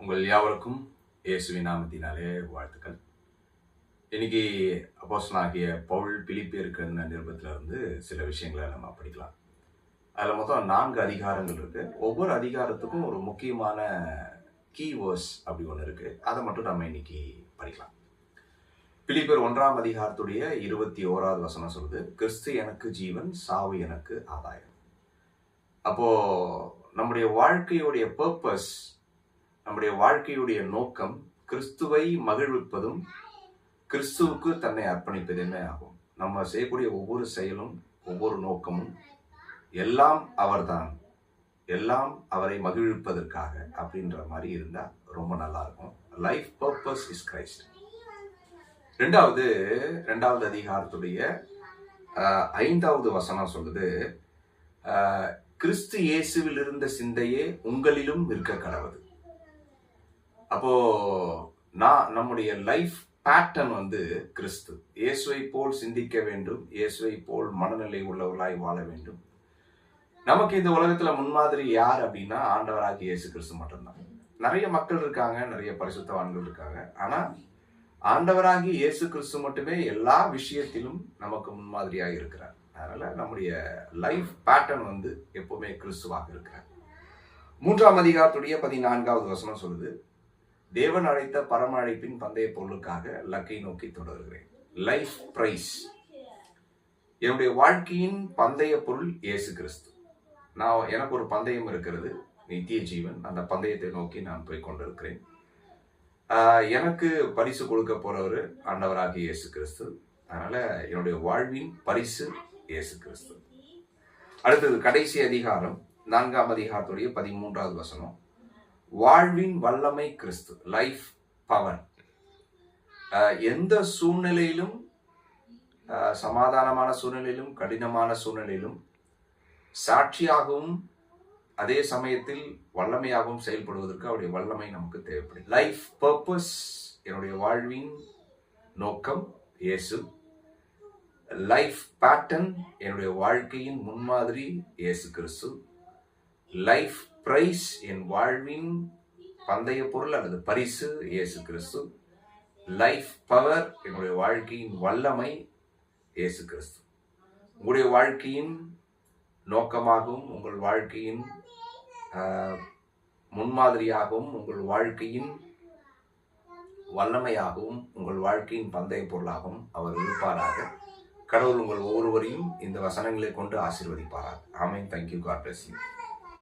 உங்கள் யாவருக்கும் இயேசுவின் நாமத்தினாலே வாழ்த்துக்கள். இன்னைக்கு அப்போஸ்தலனாகிய பவுல் பிலிப்பியருக்கு நிருபத்தில் நிருபத்துல இருந்து சில விஷயங்களை நம்ம படிக்கலாம். அதில் மொத்தம் நான்கு அதிகாரங்கள் இருக்கு. ஒவ்வொரு அதிகாரத்துக்கும் ஒரு முக்கியமான கீவேர்ஸ் அப்படி ஒன்று இருக்கு. அதை மட்டும் நம்ம இன்னைக்கு படிக்கலாம். பிலிப்பியர் ஒன்றாம் அதிகாரத்துடைய இருபத்தி ஓராவது வசனம் சொல்லுது கிறிஸ்து எனக்கு ஜீவன் சாவு எனக்கு ஆதாயம். அப்போ நம்முடைய வாழ்க்கையுடைய பர்பஸ் நம்முடைய வாழ்க்கையுடைய நோக்கம் கிறிஸ்துவை மகிழ்விப்பதும் கிறிஸ்துவுக்கு தன்னை அர்ப்பணிப்பதுமே ஆகும்? நம்ம செய்யக்கூடிய ஒவ்வொரு செயலும் ஒவ்வொரு நோக்கமும் எல்லாம் அவர்தான். எல்லாம் அவரை மகிழ்விப்பதற்காக அப்படின்ற மாதிரி இருந்தால் ரொம்ப நல்லா இருக்கும். லைஃப் பர்பஸ் இஸ் கிரைஸ்ட் ரெண்டாவது ரெண்டாவது அதிகாரத்துடைய ஐந்தாவது வசனம் சொல்லுது கிறிஸ்து இயேசுவில் இருந்த சிந்தையே உங்களிலும் இருக்க கடவுது அப்போ நான் நம்முடைய லைஃப் பேட்டர்ன் வந்து கிறிஸ்து. இயேசுவை போல் சிந்திக்க வேண்டும் இயேசுவை போல் மனநிலை உள்ளவர்களாய் வாழ வேண்டும். நமக்கு இந்த உலகத்துல முன்மாதிரி யார் அப்படின்னா ஆண்டவராகி இயேசு கிறிஸ்து மட்டும்தான். நிறைய மக்கள் இருக்காங்க நிறைய பரிசுத்தவான்கள் இருக்காங்க. ஆனா ஆண்டவராகி இயேசு கிறிஸ்து மட்டுமே எல்லா விஷயத்திலும் நமக்கு முன்மாதிரியாக இருக்கிறார். அதனால நம்முடைய லைஃப் பேட்டர்ன் வந்து எப்பவுமே கிறிஸ்துவாக இருக்கிறார். மூன்றாம் அதிகாரத்துடைய பதினான்காவது வசனம் சொல்லுது தேவன் அழைத்த பரம அழைப்பின் பந்தய பொருளுக்காக லக்கை நோக்கி தொடர்கிறேன். லைஃப் பிரைஸ் என்னுடைய வாழ்க்கையின் பந்தய பொருள் இயேசு கிறிஸ்து. நான் எனக்கு ஒரு பந்தயம் இருக்கிறது நித்திய ஜீவன். அந்த பந்தயத்தை நோக்கி நான் போய் கொண்டிருக்கிறேன். எனக்கு பரிசு கொடுக்க போறவர் ஆண்டவராகிய இயேசு கிறிஸ்து. அதனால என்னுடைய வாழ்வின் பரிசு இயேசு கிறிஸ்து. அடுத்தது கடைசி அதிகாரம் நான்காம் அதிகாரத்துடைய பதிமூன்றாவது வசனம். வாழ்வின் வல்லமை கிறிஸ்து லைஃப் பவர் எந்த சூழ்நிலையிலும் சமாதானமான சூழ்நிலையிலும் கடினமான சூழ்நிலையிலும் சாட்சியாகவும் அதே சமயத்தில் வல்லமையாகவும் செயல்படுவதற்கு அவருடைய வல்லமை நமக்கு தேவைப்படும். லைஃப் பர்பஸ் என்னுடைய வாழ்வின் நோக்கம் இயேசு. லைஃப் பேட்டர்ன் என்னுடைய வாழ்க்கையின் முன்மாதிரி இயேசு கிறிஸ்து. லைஃப் பிரைஸ் என் வாழ்வின் பந்தய பொருள் அல்லது பரிசு இயேசு கிறிஸ்து. லைஃப் பவர் என்னுடைய வாழ்க்கையின் வல்லமை இயேசு கிறிஸ்து. உங்களுடைய வாழ்க்கையின் நோக்கமாகவும் உங்கள் வாழ்க்கையின் முன்மாதிரியாகவும் உங்கள் வாழ்க்கையின் வல்லமையாகவும் உங்கள் வாழ்க்கையின் பந்தய பொருளாகவும் அவர் இருப்பாராக. கடவுள் உங்கள் ஒவ்வொருவரையும் இந்த வசனங்களை கொண்டு ஆசீர்வதிப்பாராக. ஆமென். Thank you God bless you